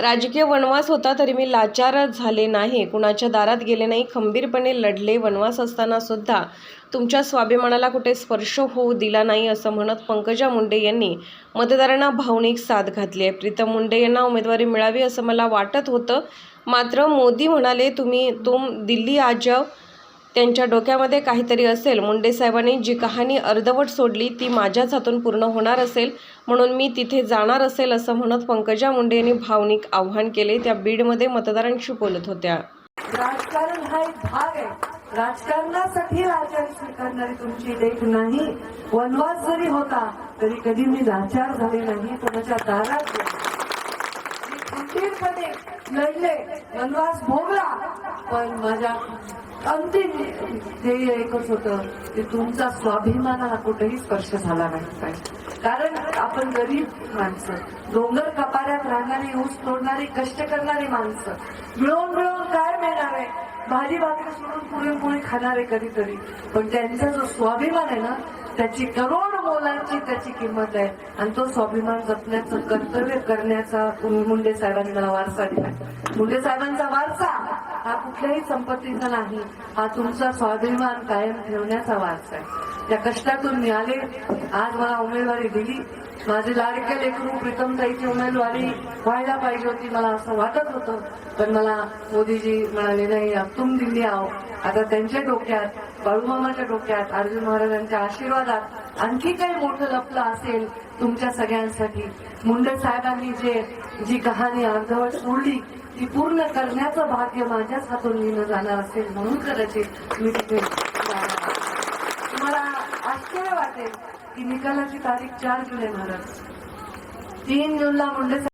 राजकीय वनवास होता तरी मी लाचार झाले नाही. कुणाच्या दारात गेले नाही खंबीरपणे लढले वनवास असताना सुद्धा. तुमच्या स्वाभिमानाला कुठे स्पर्श होऊ दिला नाही असं म्हणत पंकजा मुंडे यांनी मतदारांना भावनिक साथ घातली आहे. प्रीतम मुंडे यांना उमेदवारी मिळावी असं मला वाटत होतं. मात्र मोदी म्हणाले तुम्ही तुम दिल्ली आज जाओ. त्यांच्या डोक्यामध्ये काहीतरी असेल. मुंडे साहेबांनी जी कहाणी अर्धवट सोडली ती माझ्याच हातून पूर्ण होणार असेल. म्हणून मी तिथे जाणार असेल असं म्हणत पंकजा मुंडे यांनी भावनिक आव्हान केले. त्या बीडमध्ये मतदारांशी बोलत होत्या. राजकारण हा एक भाग आहे. राजकारणासाठी आचार स्वीकारणारी तुमची लेख नाही. वनवास जरी होता तरी कधी मी लाचार झाले नाही. कोणाच्या दारात खंबीरपणे लढले. वनवास भोगला. पण माझ्या अंतिम ध्येय एकच होतं की तुमचा स्वाभिमानाला कुठेही स्पर्श झाला नाही. पाहिजे कारण आपण गरीब माणसं. डोंगर कपाऱ्यात राहणारी ऊस तोडणारी कष्ट करणारी माणसं. मिळवून मिळवून काय मिळणार आहे? भाजी भाकरी सोडून पुरणपोळी खाणारे कधीतरी. पण त्यांचा जो स्वाभिमान आहे ना त्याची करोड मोलांची त्याची किंमत आहे. आणि तो स्वाभिमान जपण्याचं कर्तव्य करण्याचा मुंडे साहेबांना मला वारसा दिला. मुंडे साहेबांचा वारसा हा कुठल्याही संपत्तीचा नाही. हा तुमचा स्वाभिमान कायम ठेवण्याचा वारसा आहे. त्या कष्टातून मी आले आज मला उमेदवारी दिली. माझे लाडके लेकरू प्रीतमताईची उमेदवारी व्हायला पाहिजे होती मला असं वाटत होतं. पण मला मोदीजी म्हणाले नाही तुम दिल्ली आहो आता त्यांच्या डोक्यात बाळूमामाच्या डोक्यात अर्जुन महाराजांच्या आशीर्वादात आणखी काही मोठं लपलं असेल तुमच्या सगळ्यांसाठी. मुंडे साहेबांनी जे जी कहाणी अर्धवट सोडली ती पूर्ण करण्याचं भाग्य माझ्याच हातून लिहिलं जाणार असेल म्हणून कदाचित मी तिथे जाणार आहे. तुम्हाला आश्चर्य वाटेल की निकालाची तारीख चार जुलै महाराज. तीन जूनला मुंडे